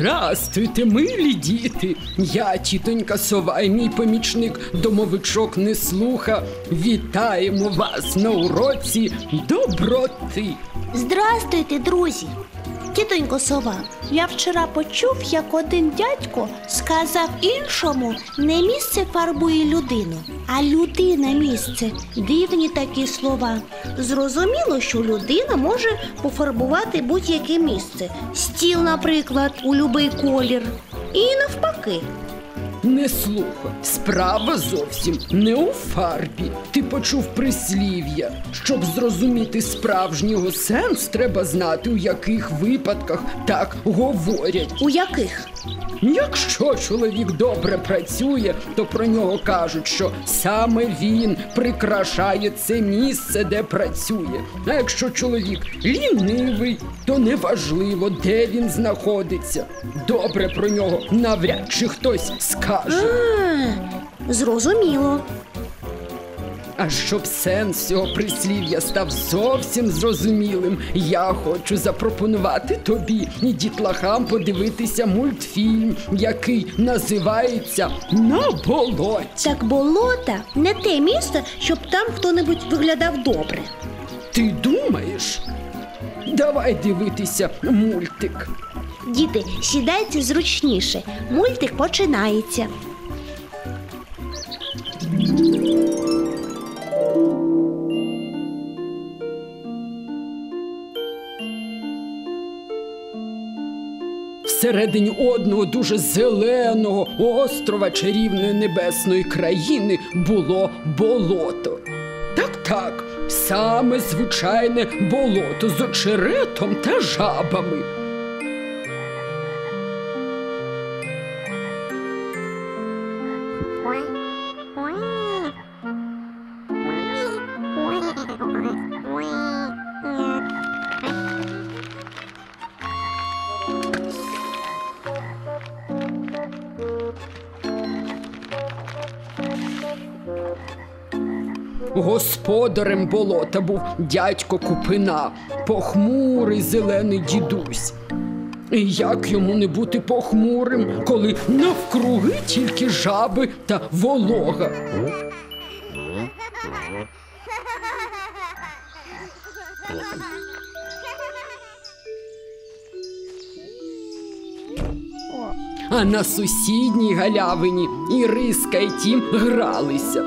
Здрастуйте, милі діти. Я, тітонька сова і мій помічник, домовичок не слуха. Вітаємо вас на уроці доброти. Здрастуйте, друзі. Тітонько сова, я вчора почув, як один дядько сказав іншому, не місце фарбує людину, а людина місце. Дивні такі слова. Зрозуміло, що людина може пофарбувати будь-яке місце. Стіл, наприклад, у любий колір. І навпаки. Не слухай, справа зовсім не у фарбі. Ти почув прислів'я. Щоб зрозуміти справжнього сенс, треба знати, у яких випадках так говорять. У яких? Якщо чоловік добре працює, то про нього кажуть, що саме він прикрашає це місце, де працює. А якщо чоловік лінивий, то неважливо, де він знаходиться. Добре про нього навряд чи хтось скаже. А, зрозуміло. А щоб сенс цього прислів'я став зовсім зрозумілим, я хочу запропонувати тобі і дітлахам подивитися мультфільм, який називається На болоті. Так болота не те місце, щоб там хто-небудь виглядав добре. Ти думаєш? Давай дивитися мультик. Діти, сідайте зручніше. Мультик починається. Всередині одного дуже зеленого острова чарівної небесної країни було болото. Так, так, саме звичайне болото з очеретом та жабами. Господарем болота був дядько Купина, похмурий зелений дідусь. І як йому не бути похмурим, коли навкруги тільки жаби та волога? А на сусідній галявині Іриска і Тім гралися.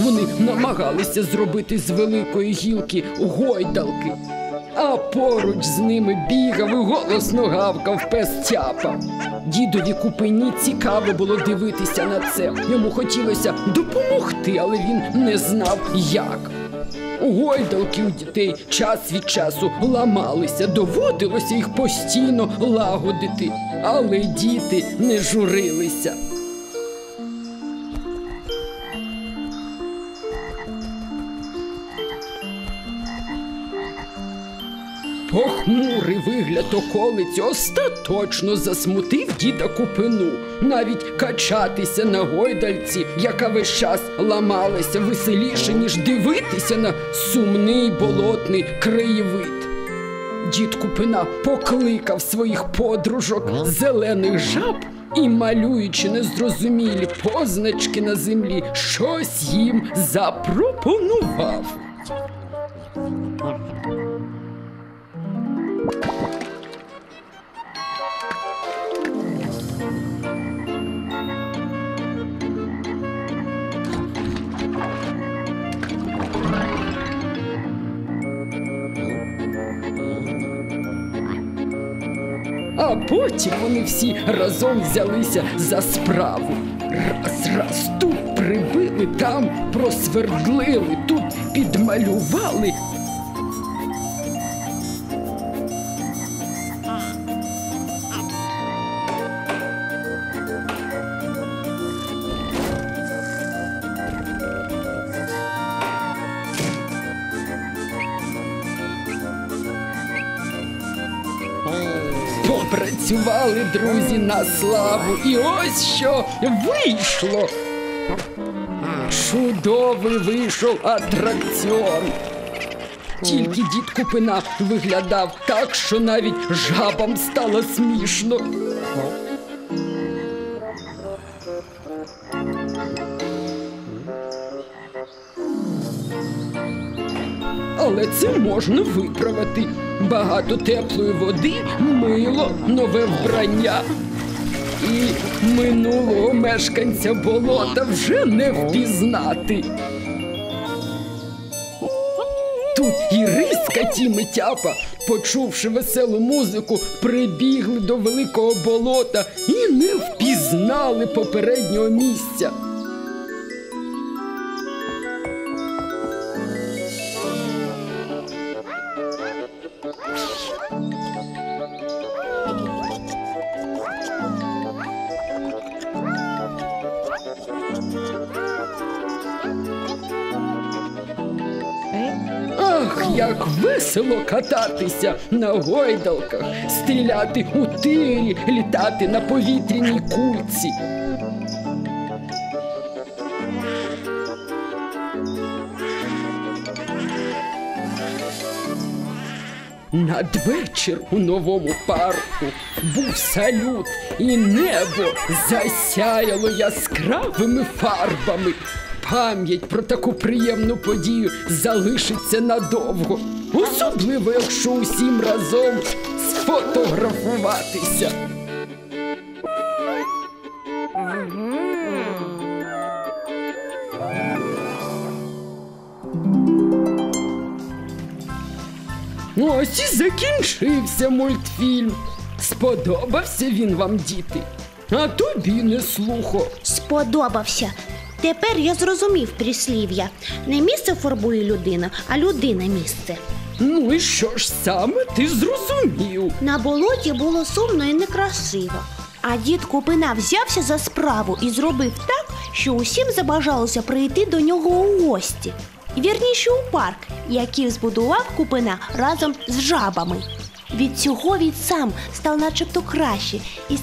Вони намагалися зробити з великої гілки гойдалки, а поруч з ними бігав і голосно гавкав пес Тяпа. Дідові купині цікаво було дивитися на це. Йому хотілося допомогти, але він не знав як. Гойдалки у дітей час від часу ламалися, доводилося їх постійно лагодити, але діти не журилися. Вигляд околиці остаточно засмутив діда купину. Навіть качатися на гойдальці, яка весь час ламалася веселіше, ніж дивитися на сумний болотний краєвид. Дід Купина покликав своїх подружок зелених жаб і, малюючи незрозумілі позначки на землі, щось їм запропонував. А потім вони всі разом взялися за справу. Раз, раз тут прибили, там просвердлили, тут підмалювали. Попрацювали друзі на славу, і ось що вийшло. Чудовий вийшов атракціон. Тільки дід Купина виглядав так, що навіть жабам стало смішно. Але це можна виправити. Багато теплої води, мило, нове вбрання. І минулого мешканця болота вже не впізнати. Тут і риска Тім і тяпа, почувши веселу музику, прибігли до великого болота і не впізнали попереднього місця. Як весело кататися на гойдалках, стріляти у тирі, літати на повітряній кульці. Надвечір у новому парку був салют, і небо засяяло яскравими фарбами. Пам'ять про таку приємну подію залишиться надовго, особливо якщо усім разом сфотографуватися. Ось і закінчився мультфільм. Сподобався він вам, діти. А тобі не слухо. Сподобався. Тепер я зрозумів прислів'я. Не місце фарбує людина, а людина місце. Ну і що ж саме ти зрозумів? На болоті було сумно і некрасиво. А дід Купина взявся за справу і зробив так, що усім забажалося прийти до нього у гості. Вірніше у парк, який збудував Купина разом з жабами. Від цього він сам став начебто краще і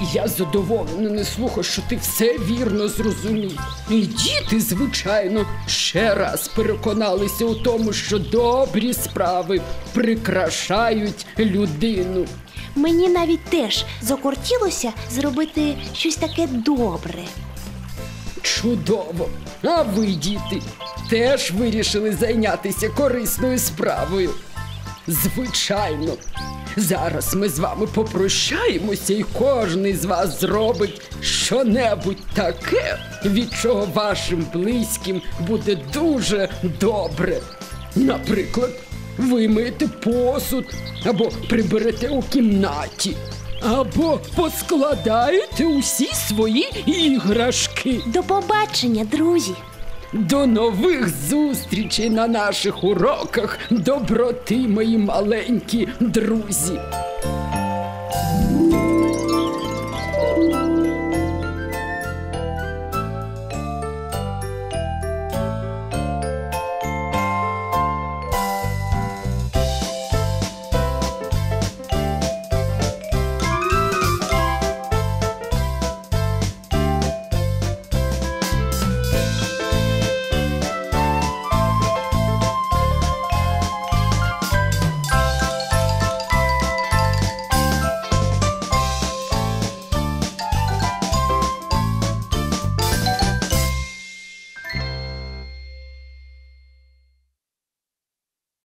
Я задоволена не слухаю, що ти все вірно зрозумів. І діти, звичайно, ще раз переконалися у тому, що добрі справи прикрашають людину. Мені навіть теж закортілося зробити щось таке добре. Чудово! А ви, діти, теж вирішили зайнятися корисною справою. Звичайно, зараз ми з вами попрощаємося, і кожен з вас зробить щонебудь таке, від чого вашим близьким буде дуже добре. Наприклад, вимиєте посуд або приберете у кімнаті. Або поскладаєте усі свої іграшки. До побачення, друзі! До нових зустрічей на наших уроках доброти, мої маленькі друзі.